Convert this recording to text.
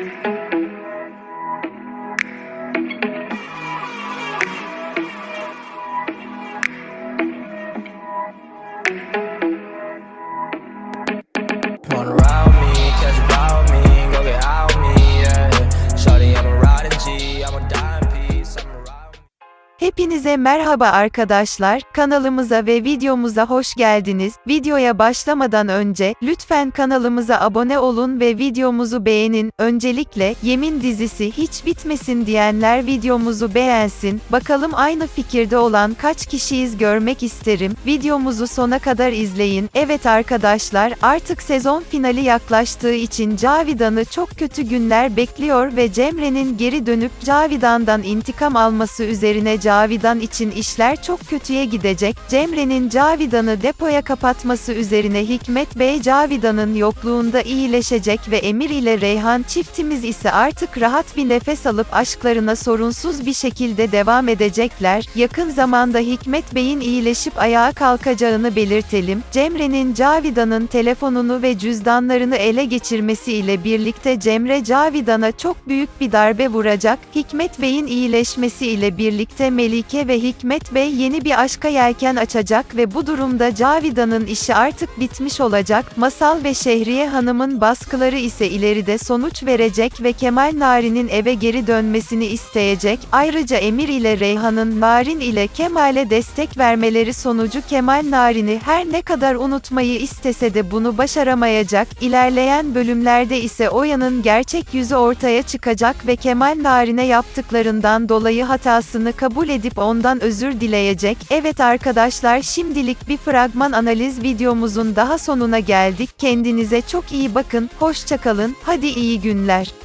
thank you Hepinize merhaba arkadaşlar, kanalımıza ve videomuza hoş geldiniz. Videoya başlamadan önce, lütfen kanalımıza abone olun ve videomuzu beğenin. Öncelikle, Yemin dizisi hiç bitmesin diyenler videomuzu beğensin. Bakalım aynı fikirde olan kaç kişiyiz görmek isterim. Videomuzu sona kadar izleyin. Evet arkadaşlar, artık sezon finali yaklaştığı için Cavidan'ı çok kötü günler bekliyor ve Cemre'nin geri dönüp Cavidan'dan intikam alması üzerine Cavidan için işler çok kötüye gidecek. Cemre'nin Cavidan'ı depoya kapatması üzerine Hikmet Bey Cavidan'ın yokluğunda iyileşecek ve Emir ile Reyhan çiftimiz ise artık rahat bir nefes alıp aşklarına sorunsuz bir şekilde devam edecekler. Yakın zamanda Hikmet Bey'in iyileşip ayağa kalkacağını belirtelim. Cemre'nin Cavidan'ın telefonunu ve cüzdanlarını ele geçirmesi ile birlikte Cemre Cavidan'a çok büyük bir darbe vuracak. Hikmet Bey'in iyileşmesi ile birlikte Melike ve Hikmet Bey yeni bir aşka yelken açacak ve bu durumda Cavidan'ın işi artık bitmiş olacak. Masal ve Şehriye Hanım'ın baskıları ise ileride sonuç verecek ve Kemal Nari'nin eve geri dönmesini isteyecek. Ayrıca Emir ile Reyhan'ın Narin ile Kemal'e destek vermeleri sonucu Kemal Narin'i her ne kadar unutmayı istese de bunu başaramayacak. İlerleyen bölümlerde ise Oya'nın gerçek yüzü ortaya çıkacak ve Kemal Narin'e yaptıklarından dolayı hatasını kabul edip ondan özür dileyecek. Evet arkadaşlar şimdilik bir fragman analiz videomuzun daha sonuna geldik. Kendinize çok iyi bakın, hoşçakalın, hadi iyi günler.